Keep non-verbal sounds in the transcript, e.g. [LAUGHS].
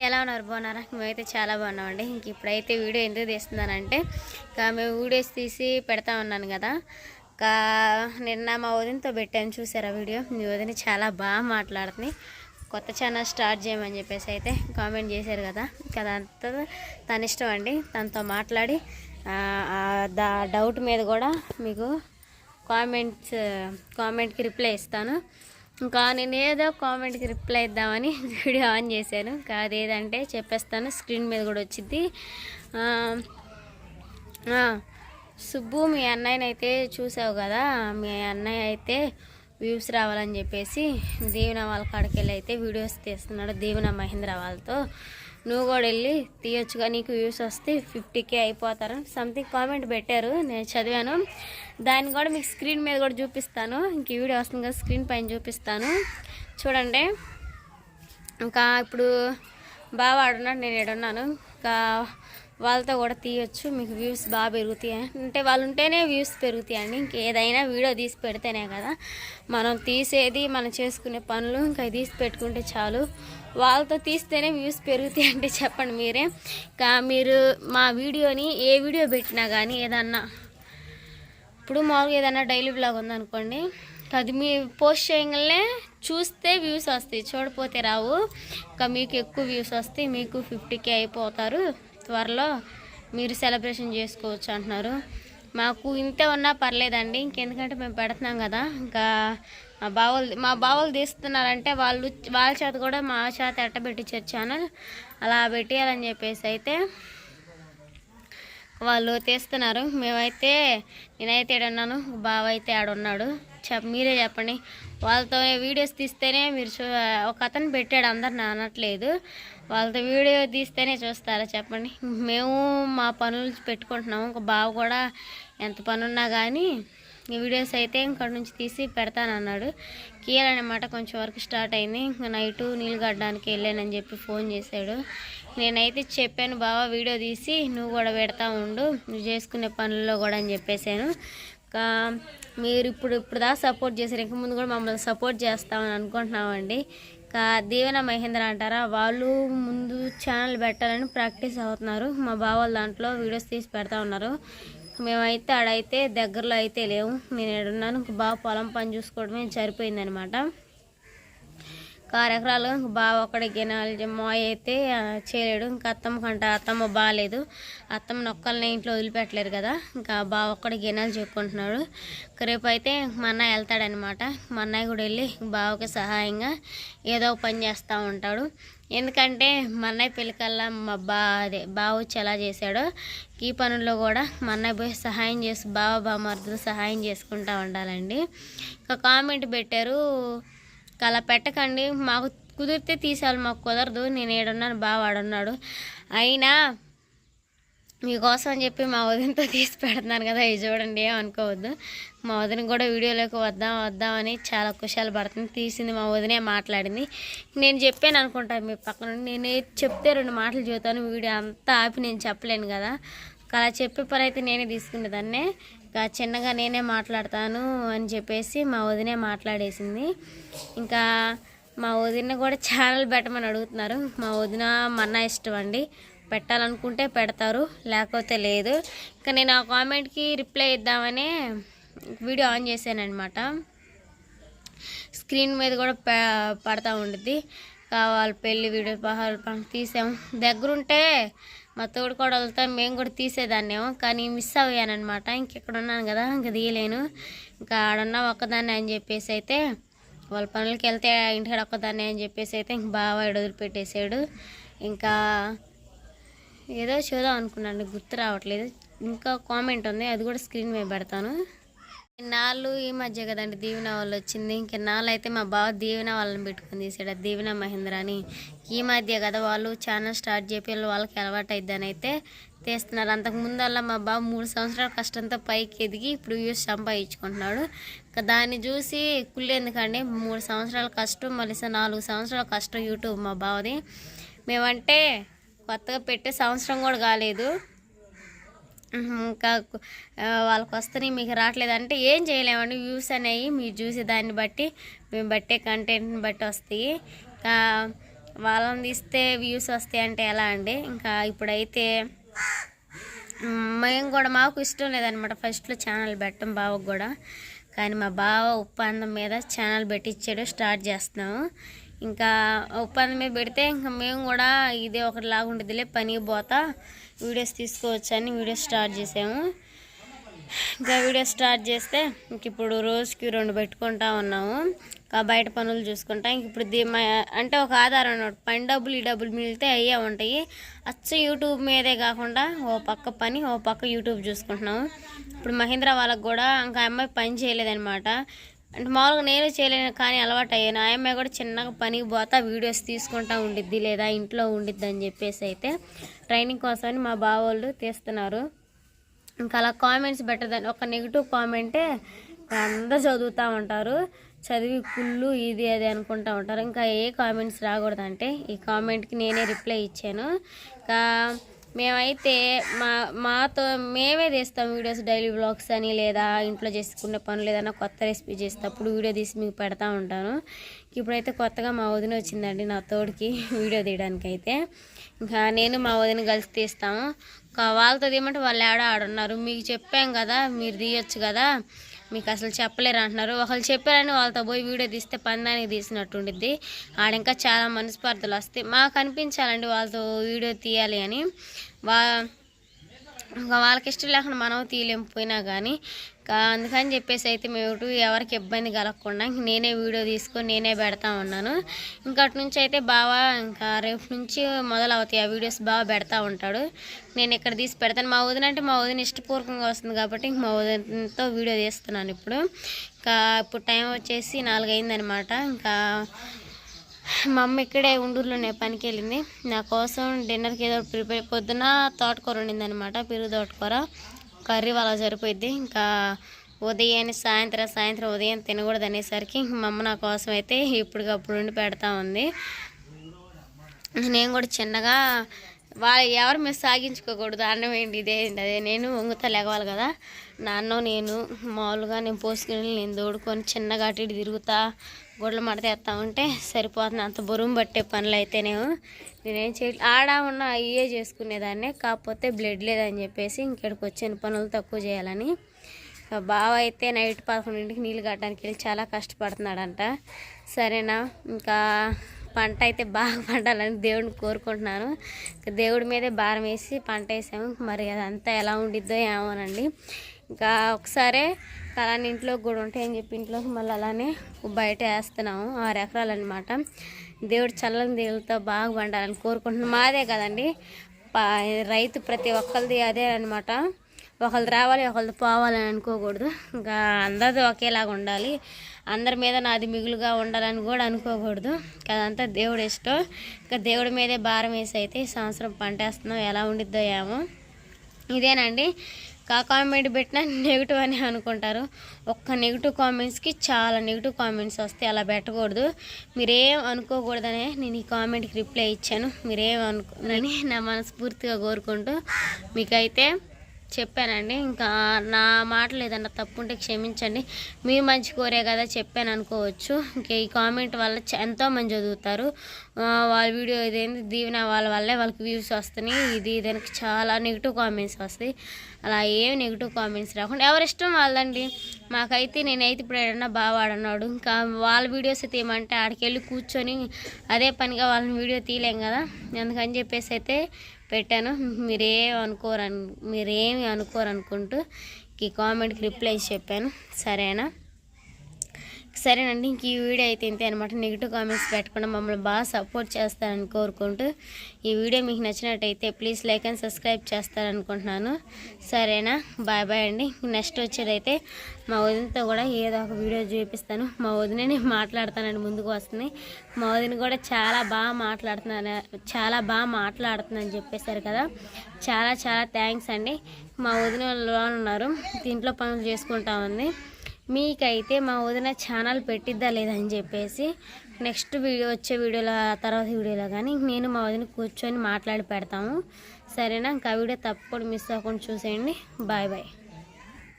ఎలా ఉన్నారు? బాగున్నారా? మేమైతే చాలా బాగున్నామండి. ఇంక ఇప్పుడైతే వీడియో ఎందుకు తీస్తున్నానంటే ఇంకా మేము వీడియోస్ తీసి పెడతా ఉన్నాను కదా. ఇంకా నిన్న మా వదినతో పెట్టాను చూసారా వీడియో? మీ వదిన చాలా బాగా మాట్లాడుతుంది. కొత్త ఛానల్ స్టార్ట్ చేయమని చెప్పేసి అయితే కామెంట్ చేశారు కదా. ఇంకా అదంతా తన ఇష్టం అండి. తనతో మాట్లాడి దా డౌట్ మీద కూడా మీకు కామెంట్స్ కామెంట్కి రిప్లై ఇస్తాను. ఇంకా నేను ఏదో కామెంట్కి రిప్లై ఇద్దామని [LAUGHS] వీడియో ఆన్ చేశాను. ఇంకా అదేదంటే చెప్పేస్తాను. స్క్రీన్ మీద కూడా వచ్చింది సుబ్బు మీ అన్నయ్యనైతే చూసావు కదా? మీ అన్నయ్య అయితే వ్యూస్ రావాలని చెప్పేసి దీవెన వాళ్ళ కాడికి వెళ్ళి అయితే వీడియోస్ తీస్తున్నాడు. దీవెన మహేంద్ర వాళ్ళతో. నువ్వు కూడా వెళ్ళి తీయొచ్చుగా నీకు వ్యూస్ వస్తే ఫిఫ్టీకే అయిపోతారు. సంథింగ్ కామెంట్ పెట్టారు నేను చదివాను. దాన్ని కూడా మీకు స్క్రీన్ మీద కూడా చూపిస్తాను. ఇంక వీడియో వస్తుంది కదా స్క్రీన్ పైన చూపిస్తాను. చూడండి. ఇంకా ఇప్పుడు బాగా ఆడున్నాడు నేను ఏడున్నాను. ఇంకా వాళ్ళతో కూడా తీయొచ్చు మీకు వ్యూస్ బాగా పెరుగుతాయి? అంటే వాళ్ళు ఉంటేనే వ్యూస్ పెరుగుతాయండి. ఇంక ఏదైనా వీడియో తీసి పెడితేనే కదా. మనం తీసేది మనం చేసుకునే పనులు ఇంకా తీసి పెట్టుకుంటే చాలు. వాళ్ళతో తీస్తేనే వ్యూస్ పెరుగుతాయి అంటే చెప్పండి మీరే. ఇంకా మీరు మా వీడియోని ఏ వీడియో పెట్టినా కానీ ఏదన్నా ఇప్పుడు మామూలుగా ఏదైనా డైలీ బ్లాగ్ ఉందనుకోండి అది మీ పోస్ట్ చేయగలనే చూస్తే వ్యూస్ వస్తాయి. చూడపోతే రావు. ఇంకా మీకు ఎక్కువ వ్యూస్ వస్తాయి మీకు ఫిఫ్టీకే అయిపోతారు. త్వరలో మీరు సెలబ్రేషన్ చేసుకోవచ్చు అంటున్నారు. మాకు ఇంతే ఉన్నా పర్లేదండి. ఇంకెందుకంటే మేము పెడుతున్నాం కదా. ఇంకా మా బావలు మా బావలు తీస్తున్నారంటే వాళ్ళు వాళ్ళ చేత కూడా మా చేత ఎట్ట పెట్టించారు ఛానల్ అలా పెట్టేయాలని చెప్పేసి అయితే వాళ్ళు తీస్తున్నారు. మేమైతే నేనైతే ఉన్నాను బావ అయితే ఆడున్నాడు చెప్ మీరే చెప్పండి. వాళ్ళతో వీడియోస్ తీస్తేనే మీరు చూ ఒక అతను పెట్టాడు అందరిని అనట్లేదు. వాళ్ళతో వీడియో తీస్తేనే చూస్తారా చెప్పండి. మేము మా పనులు పెట్టుకుంటున్నాము. ఒక బావ కూడా ఎంత పనున్నా కానీ ఈ వీడియోస్ అయితే ఇక్కడ నుంచి తీసి పెడతానన్నాడు. కీయాలన్నమాట కొంచెం వర్క్ స్టార్ట్ అయింది. ఇంకా నైటు నీళ్ళు కట్టడానికి వెళ్ళానని చెప్పి ఫోన్ చేశాడు. నేనైతే చెప్పాను బావా వీడియో తీసి నువ్వు కూడా పెడతా ఉండు. నువ్వు చేసుకునే పనుల్లో కూడా అని చెప్పేశాను. ఇంకా మీరు ఇప్పుడు ఇప్పుడు దా సపోర్ట్ చేశారు. ఇంక ముందు కూడా మమ్మల్ని సపోర్ట్ చేస్తామని అనుకుంటున్నామండి. ఇంకా దీవెన మహేంద్ర అంటారా? వాళ్ళు ముందు ఛానల్ పెట్టాలని ప్రాక్టీస్ అవుతున్నారు. మా బావాళ్ళ దాంట్లో వీడియోస్ తీసి పెడతా ఉన్నారు. మేమైతే ఆడైతే దగ్గరలో అయితే లేవు. నేను ఎడున్నాను ఇంకా బాగా పొలం పని చూసుకోవడమే సరిపోయిందనమాట. కారు ఎకరాలు ఇంక బావ ఒక్కడే గినాలి మాయ అయితే చేయలేడు. ఇంకా అత్తమ్మ కంట అత్తమ్మ బాగాలేదు అత్తమ్మ నొక్కల్ని ఇంట్లో వదిలిపెట్టలేరు కదా. ఇంకా బావ ఒక్కడి గినాలు చెప్పుకుంటున్నాడు. రేపు అయితే మా అన్నయ్య వెళ్తాడనమాట. మా అన్నయ్య కూడా వెళ్ళి బావకి సహాయంగా ఏదో పని చేస్తూ ఉంటాడు. ఎందుకంటే మా అన్నయ్య పెళ్ళికల్లా మా బా అదే బావ వచ్చి ఎలా చేశాడో ఈ పనుల్లో కూడా మా అన్నయ్య పోయి సహాయం చేసి బావ బామర్దులు సహాయం చేసుకుంటూ ఉండాలండి. ఇంకా కామెంట్ పెట్టారు. అలా పెట్టకండి. మాకు కుదిరితే తీసాలి మాకు కుదరదు. నేను ఏడున్నాను బాగా వాడున్నాడు అయినా మీకోసం అని చెప్పి మా వదినతో తీసి పెడుతున్నాను కదా ఇది చూడండి అనుకోవద్దు. మా వదిన కూడా వీడియోలోకి వద్దాం వద్దామని చాలా కుషాలు పడుతుంది. తీసింది మా వదినే మాట్లాడింది. నేను చెప్పాను అనుకుంటా మీ పక్కన నేను చెప్తే రెండు మాటలు చూతాను వీడియో అంతా ఆపి నేను చెప్పలేను కదా. అలా చెప్పే పని అయితే నేనే తీసుకునేదాన్నే ఇంకా చిన్నగా నేనే మాట్లాడతాను అని చెప్పేసి మా వదినే మాట్లాడేసింది. ఇంకా మా వదిన కూడా ఛానల్ పెట్టమని అడుగుతున్నారు. మా వదిన మన్న ఇష్టం అండి. పెట్టాలనుకుంటే పెడతారు లేకపోతే లేదు. ఇంకా నేను ఆ కామెంట్కి రిప్లై ఇద్దామనే వీడియో ఆన్ చేశానమాట స్క్రీన్ మీద కూడా పడతా ఉండిద్ది. కావాలి పెళ్ళి వీడియో పహాలు తీసాము. దగ్గరుంటే మా తోడు కూడా వెళ్తాం మేము కూడా తీసేదాన్నేమో కానీ మిస్ అయ్యానమాట ఇంకెక్కడ ఉన్నాను కదా ఇంక తీయలేను. ఇంకా ఆడున్నా ఒక్కదాన్ని అని చెప్పేసి అయితే వాళ్ళ పనులకి వెళ్తే ఇంటికాడ ఒక్కదాన్ని అని చెప్పేసి అయితే ఇంక బాగా వదిలిపెట్టేసాడు. ఇంకా ఏదో చూద్దాం అనుకున్నాను గుర్తు రావట్లేదు. ఇంకా కామెంట్ ఉంది అది కూడా స్క్రీన్ మీద పెడతాను. నాళ్ళు ఈ మధ్య కదండి దీవెన వాళ్ళు వచ్చింది. ఇంకా అయితే మా బావ దీవెన వాళ్ళని పెట్టుకుని తీసాడు. దీవెన మహేంద్ర అని ఈ మధ్య కదా వాళ్ళు ఛానల్ స్టార్ట్ చేపి వాళ్ళకి అలవాటు అయిద్దని అయితే తీస్తున్నారు. అంతకు ముందల్లా మా బావ మూడు సంవత్సరాల కష్టంతో పైకి ఎదిగి ఇప్పుడు యూస్ సంపాదించుకుంటున్నాడు. ఇంకా దాన్ని చూసి కుళ్ళేందుకండి మూడు సంవత్సరాల కష్టం మళ్ళీ నాలుగు సంవత్సరాల కష్టం యూట్యూబ్ మా బావది. మేమంటే కొత్తగా పెట్టే సంవత్సరం కూడా కాలేదు. ఇంకా వాళ్ళకి వస్తున్నాయి మీకు రావట్లేదు అంటే ఏం చేయలేమండి. వ్యూస్ అనేవి మీరు చూసే దాన్ని బట్టి మేము బట్టే కంటెంట్ని బట్టి వస్తాయి. ఇంకా వాళ్ళని తీస్తే వ్యూస్ వస్తాయి అంటే ఎలా అండి? ఇంకా ఇప్పుడైతే మేము కూడా మాకు ఇష్టం లేదనమాట ఫస్ట్లో ఛానల్ పెట్టాం బావకు కూడా. కానీ మా బావ ఒప్పందం మీద ఛానల్ పెట్టించాడు స్టార్ట్ చేస్తున్నాము. ఇంకా ఒప్పందం మీద పెడితే ఇంకా మేము కూడా ఇదే ఒకటి లాగా ఉండేదిలే పనికి పోతా. వీడియోస్ తీసుకోవచ్చని వీడియోస్ స్టార్ట్ చేసాము. ఇంకా వీడియో స్టార్ట్ చేస్తే ఇంక ఇప్పుడు రోజుకి రెండు పెట్టుకుంటా ఉన్నాము. ఇంకా బయట పనులు చూసుకుంటా. ఇంక ఇప్పుడు మా అంటే ఒక ఆధారం అన్నమాట. పని డబ్బులు ఈ డబ్బులు మిగిలితే అయ్యే ఉంటాయి. అచ్చ యూట్యూబ్ మీదే కాకుండా ఓ పక్క పని ఓ పక్క యూట్యూబ్ చూసుకుంటున్నాము. ఇప్పుడు మహేంద్ర వాళ్ళకి కూడా ఇంకా అమ్మాయి పని చేయలేదన్నమాట. అంటే మామూలుగా నేను చేయలేను కానీ అలవాటు అయ్యాను ఆయమ్మ కూడా చిన్నగా పనికి పోతా వీడియోస్ తీసుకుంటా ఉండిద్ది లేదా ఇంట్లో ఉండిద్ది అని చెప్పేసి అయితే ట్రైనింగ్ కోసమని మా బావోళ్ళు తీస్తున్నారు. ఇంకా అలా కామెంట్స్ పెట్టదని ఒక నెగిటివ్ కామెంటే అందరు చదువుతూ ఉంటారు. చదివి కుళ్ళు ఇది అది అనుకుంటూ ఉంటారు. ఇంకా ఏ కామెంట్స్ రాకూడదంటే ఈ కామెంట్కి నేనే రిప్లై ఇచ్చాను. ఇంకా మేమైతే మా మాతో మేమే తీస్తాం వీడియోస్ డైలీ బ్లాగ్స్ అని లేదా ఇంట్లో చేసుకునే పనులు ఏదైనా కొత్త రెసిపీ చేసేటప్పుడు వీడియో తీసి మీకు పెడతా ఉంటాను. ఇప్పుడైతే కొత్తగా మా వదిన వచ్చిందండి నా తోడికి వీడియో తీయడానికి అయితే ఇంకా నేను మా వదిన కలిసి తీస్తాము. వాళ్ళతో తీయమంటే వాళ్ళు ఆడ ఆడున్నారు. మీకు చెప్పాం కదా మీరు తీయొచ్చు కదా. మీకు అసలు చెప్పలేరు అంటున్నారు. ఒకళ్ళు చెప్పారని వాళ్ళతో పోయి వీడియో తీస్తే పందానికి తీసినట్టు ఉండిద్ది ఆడ ఇంకా చాలా మనస్పర్ధలు వస్తాయి. మాకు అనిపించాలండి వాళ్ళతో వీడియో తీయాలి అని. వా వాళ్ళకి ఇష్టం లేకుండా మనం తీయలేం పోయినా కానీ అందుకని చెప్పేసి అయితే మేము ఎవరికి ఇబ్బంది కలగకుండా ఇంక నేనే వీడియో తీసుకొని నేనే పెడతా ఉన్నాను. ఇంకా అటు నుంచి అయితే బాగా ఇంకా రేపు నుంచి మొదలవుతాయి ఆ వీడియోస్ బాగా పెడతా ఉంటాడు. నేను ఇక్కడ తీసి పెడతాను. మా వదిన అంటే మా వదిన ఇష్టపూర్వకంగా వస్తుంది కాబట్టి ఇంక మా వదినతో వీడియో తీస్తున్నాను ఇప్పుడు. ఇంకా ఇప్పుడు టైం వచ్చేసి నాలుగైందనమాట ఇంకా మా అమ్మ ఇక్కడే ఉండూరులోనే పనికి వెళ్ళింది నా కోసం డిన్నర్కి ఏదో ప్రిపేర్ పొద్దున తోటకూర ఉండిందనమాట పెరుగు తోటకూర. కర్రీ వాళ్ళ సరిపోయింది ఇంకా ఉదయాన్నే సాయంత్రం సాయంత్రం ఉదయం తినకూడదు అనేసరికి మా అమ్మ నా కోసం అయితే ఇప్పటికప్పుడు ఉండి పెడతా ఉంది. నేను కూడా చిన్నగా వాళ్ళు ఎవరు మీరు సాగించుకోకూడదు అన్నం ఏంటి ఇదే అదే. నేను వంగుతా లెగవాలి కదా. నా అన్నం నేను మామూలుగా నేను పోసుకుని నేను దోడుకొని చిన్నగా అటు ఇటు తిరుగుతా గొడ్లు మడతేస్తా ఉంటే సరిపోతుంది. అంత బరువు పట్టే పనులు అయితేనేమో నేనేం చేయ ఆడ ఉన్న అయ్యే చేసుకునేదాన్నే కాకపోతే బ్లడ్ లేదని చెప్పేసి ఇంకెక్కడికి వచ్చిన పనులు తక్కువ చేయాలని. ఇంకా బావ అయితే నైట్ పదకొండింటికి నీళ్ళు కట్టడానికి వెళ్ళి చాలా కష్టపడుతున్నాడంట. సరేనా ఇంకా పంట అయితే బాగా పండాలని దేవుడిని కోరుకుంటున్నాను. దేవుడి మీదే భారం వేసి పంట వేసాము. మరి అదంతా ఎలా ఉండిద్దో ఏమోనండి. ఇంకా ఒకసారే అలానే ఇంట్లో కూడా ఉంటాయని చెప్పి ఇంట్లోకి మళ్ళీ అలానే బయట వేస్తున్నాము. ఆరు ఎకరాలు అనమాట దేవుడు చల్లని దేవుడితో బాగా పండాలని కోరుకుంటున్నాం మాదే కదండి. రైతు ప్రతి ఒక్కరిది అదే అనమాట ఒకళ్ళు రావాలి ఒకళ్ళు పోవాలని అనుకోకూడదు. ఇంకా అందరిది ఒకేలాగా ఉండాలి. అందరి మీద నాది మిగులుగా ఉండాలని కూడా అనుకోకూడదు. ఇంకా అదంతా దేవుడు ఇష్టం. ఇంకా దేవుడి మీదే భారం వేసి అయితే ఈ సంవత్సరం పంట వేస్తున్నాం ఎలా ఉండిద్దో ఏమో. ఇదేనండి. కా కామెంట్ పెట్టినా నెగిటివ్ అని అనుకుంటారు. ఒక్క నెగిటివ్ కామెంట్స్కి చాలా నెగిటివ్ కామెంట్స్ వస్తాయి. అలా పెట్టకూడదు. మీరేం అనుకోకూడదనే నేను ఈ కామెంట్కి రిప్లై ఇచ్చాను. మీరేం అనుకోనని నా మనస్ఫూర్తిగా కోరుకుంటూ మీకైతే చెప్పానండి. ఇంకా నా మాటలు ఏదన్నా తప్పు ఉంటే క్షమించండి. మీరు మంచి కోరే కదా చెప్పాను అనుకోవచ్చు. ఇంకా ఈ కామెంట్ వల్ల ఎంతోమంది చదువుతారు. వాళ్ళ వీడియో ఇదేంది? దీవెన వాళ్ళ వల్లే వాళ్ళకి వ్యూస్ వస్తున్నాయి. ఇది దానికి చాలా నెగిటివ్ కామెంట్స్ వస్తాయి. అలా ఏం నెగిటివ్ కామెంట్స్ రాకుండా. ఎవరిష్టం వాళ్ళండి మాకైతే నేనైతే ఇప్పుడు ఏడన్నా బాగా ఆడన్నాడు ఇంకా వాళ్ళ వీడియోస్ తీయమంటే ఆడికి వెళ్ళి కూర్చొని అదే పనిగా వాళ్ళని వీడియో తీయలేం కదా. అందుకని చెప్పేసి అయితే పెట్టాను. మీరేం అనుకోరను మీరేమి అనుకోరు అనుకుంటూ ఈ కామెంట్కి రిప్లై చెప్పాను. సరేనా? సరేనండి ఇంక ఈ వీడియో అయితే ఇంతే అనమాట నెగిటివ్ కామెంట్స్ పెట్టకుండా మమ్మల్ని బాగా సపోర్ట్ చేస్తారని కోరుకుంటూ ఈ వీడియో మీకు నచ్చినట్టయితే ప్లీజ్ లైక్ అండ్ సబ్స్క్రైబ్ చేస్తారనుకుంటున్నాను. సరేనా? బాయ్ బాయ్ అండి. నెక్స్ట్ వచ్చేదైతే మా వదినతో కూడా ఏదో ఒక వీడియో చూపిస్తాను. మా వదినని మాట్లాడతానండి ముందుకు వస్తుంది. మా వదిన కూడా చాలా బాగా మాట్లాడుతున్నాను చాలా బాగా మాట్లాడుతుందని చెప్పేశారు కదా. చాలా చాలా థ్యాంక్స్ అండి. మా వదిన వాళ్ళు ఉన్నారు. దీంట్లో పనులు చేసుకుంటా ఉంది. మీకైతే మా వదిన ఛానల్ పెట్టిద్దా లేదని చెప్పేసి నెక్స్ట్ వీడియో వచ్చే వీడియోలో తర్వాత వీడియోలో కానీ నేను మా వదిన కూర్చొని మాట్లాడి పెడతాము. సరేనా? ఇంకా వీడియో తప్పకుండా మిస్ అవ్వకుండా చూసేయండి. Bye bye.